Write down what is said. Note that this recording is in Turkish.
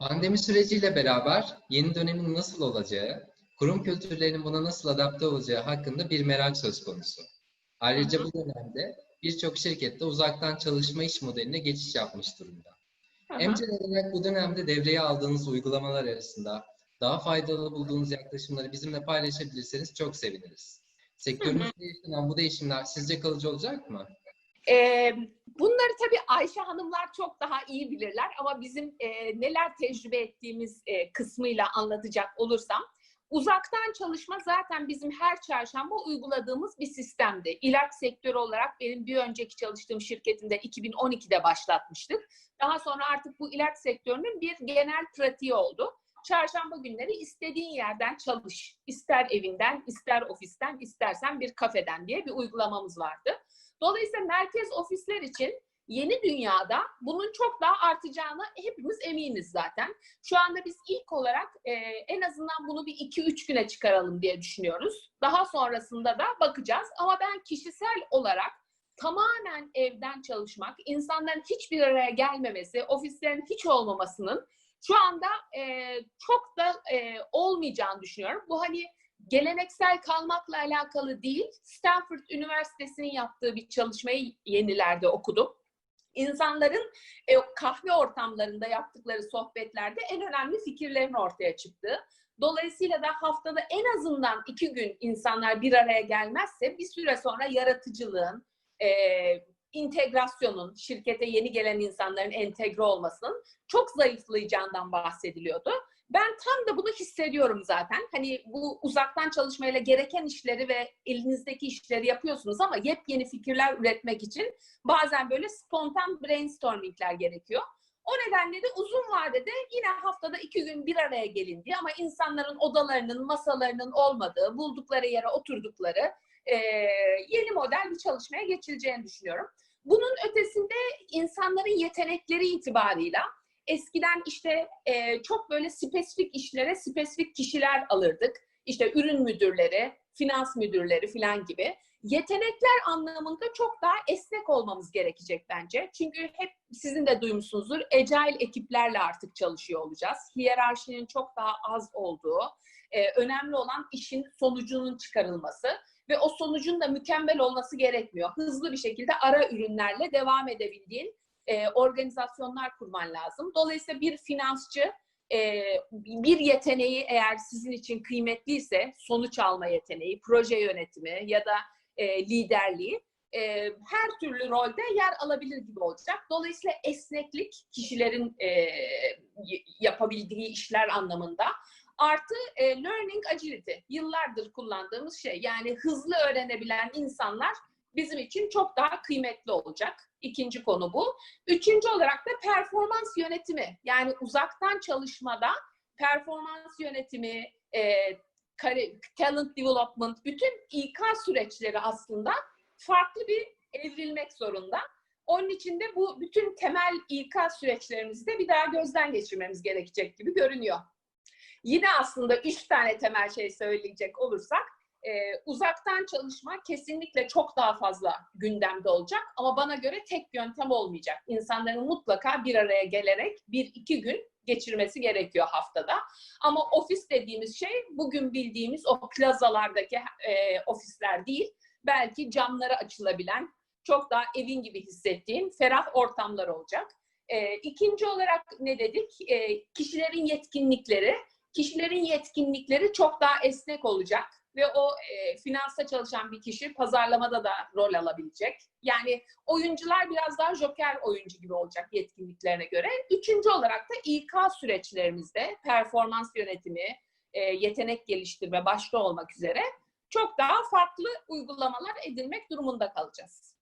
Pandemi süreciyle beraber yeni dönemin nasıl olacağı, kurum kültürlerinin buna nasıl adapte olacağı hakkında bir merak söz konusu. Ayrıca bu dönemde birçok şirkette uzaktan çalışma iş modeline geçiş yapmış durumda. Emcel olarak bu dönemde devreye aldığınız uygulamalar arasında daha faydalı bulduğunuz yaklaşımları bizimle paylaşabilirseniz çok seviniriz. Sektörümüzde yaşanan bu değişimler sizce kalıcı olacak mı? Ee, bunları tabii Ayşe Hanımlar çok daha iyi bilirler ama bizim e, neler tecrübe ettiğimiz e, kısmıyla anlatacak olursam uzaktan çalışma zaten bizim her çarşamba uyguladığımız bir sistemdi. İlaç sektörü olarak benim bir önceki çalıştığım şirketimde 2012'de başlatmıştık. Daha sonra artık bu ilaç sektörünün bir genel pratiği oldu. Çarşamba günleri istediğin yerden çalış. İster evinden, ister ofisten, istersen bir kafeden diye bir uygulamamız vardı. Dolayısıyla merkez ofisler için yeni dünyada bunun çok daha artacağını hepimiz eminiz zaten. Şu anda biz ilk olarak e, en azından bunu bir 2-3 güne çıkaralım diye düşünüyoruz. Daha sonrasında da bakacağız. Ama ben kişisel olarak tamamen evden çalışmak, insanların hiçbir araya gelmemesi, ofislerin hiç olmamasının şu anda e, çok da e, olmayacağını düşünüyorum. Bu hani geleneksel kalmakla alakalı değil. Stanford Üniversitesi'nin yaptığı bir çalışmayı yenilerde okudum. İnsanların e, kahve ortamlarında yaptıkları sohbetlerde en önemli fikirlerin ortaya çıktığı. Dolayısıyla da haftada en azından iki gün insanlar bir araya gelmezse bir süre sonra yaratıcılığın, e, integrasyonun, şirkete yeni gelen insanların entegre olmasının çok zayıflayacağından bahsediliyordu. Ben tam da bunu hissediyorum zaten. Hani bu uzaktan çalışmayla gereken işleri ve elinizdeki işleri yapıyorsunuz ama yepyeni fikirler üretmek için bazen böyle spontan brainstormingler gerekiyor. O nedenle de uzun vadede yine haftada iki gün bir araya gelindiği ama insanların odalarının, masalarının olmadığı, buldukları yere oturdukları e, yeni model bir çalışmaya geçileceğini düşünüyorum. Bunun ötesinde insanların yetenekleri itibarıyla eskiden işte e, çok böyle spesifik işlere spesifik kişiler alırdık. İşte ürün müdürleri, finans müdürleri falan gibi. Yetenekler anlamında çok daha esnek olmamız gerekecek bence. Çünkü hep sizin de duymuşsunuzdur. Agile ekiplerle artık çalışıyor olacağız. Hiyerarşinin çok daha az olduğu, e, önemli olan işin sonucunun çıkarılması ve o sonucun da mükemmel olması gerekmiyor. Hızlı bir şekilde ara ürünlerle devam edebildiğin e, organizasyonlar kurman lazım. Dolayısıyla bir finansçı e, bir yeteneği eğer sizin için kıymetliyse sonuç alma yeteneği, proje yönetimi ya da e, liderliği e, her türlü rolde yer alabilir gibi olacak. Dolayısıyla esneklik kişilerin e, yapabildiği işler anlamında artı e, learning agility yıllardır kullandığımız şey yani hızlı öğrenebilen insanlar bizim için çok daha kıymetli olacak. İkinci konu bu. Üçüncü olarak da performans yönetimi. Yani uzaktan çalışmada performans yönetimi, e, talent development, bütün İK süreçleri aslında farklı bir evrilmek zorunda. Onun için de bu bütün temel İK süreçlerimizi de bir daha gözden geçirmemiz gerekecek gibi görünüyor. Yine aslında üç tane temel şey söyleyecek olursak, e, uzaktan çalışma kesinlikle çok daha fazla gündemde olacak ama bana göre tek yöntem olmayacak. İnsanların mutlaka bir araya gelerek bir iki gün geçirmesi gerekiyor haftada. Ama ofis dediğimiz şey bugün bildiğimiz o plazalardaki e, ofisler değil. Belki camları açılabilen, çok daha evin gibi hissettiğin ferah ortamlar olacak. E, ikinci olarak ne dedik? E, kişilerin yetkinlikleri. Kişilerin yetkinlikleri çok daha esnek olacak ve o e, finansta çalışan bir kişi pazarlamada da rol alabilecek. Yani oyuncular biraz daha joker oyuncu gibi olacak yetkinliklerine göre. Üçüncü olarak da İK süreçlerimizde performans yönetimi, e, yetenek geliştirme başta olmak üzere çok daha farklı uygulamalar edinmek durumunda kalacağız.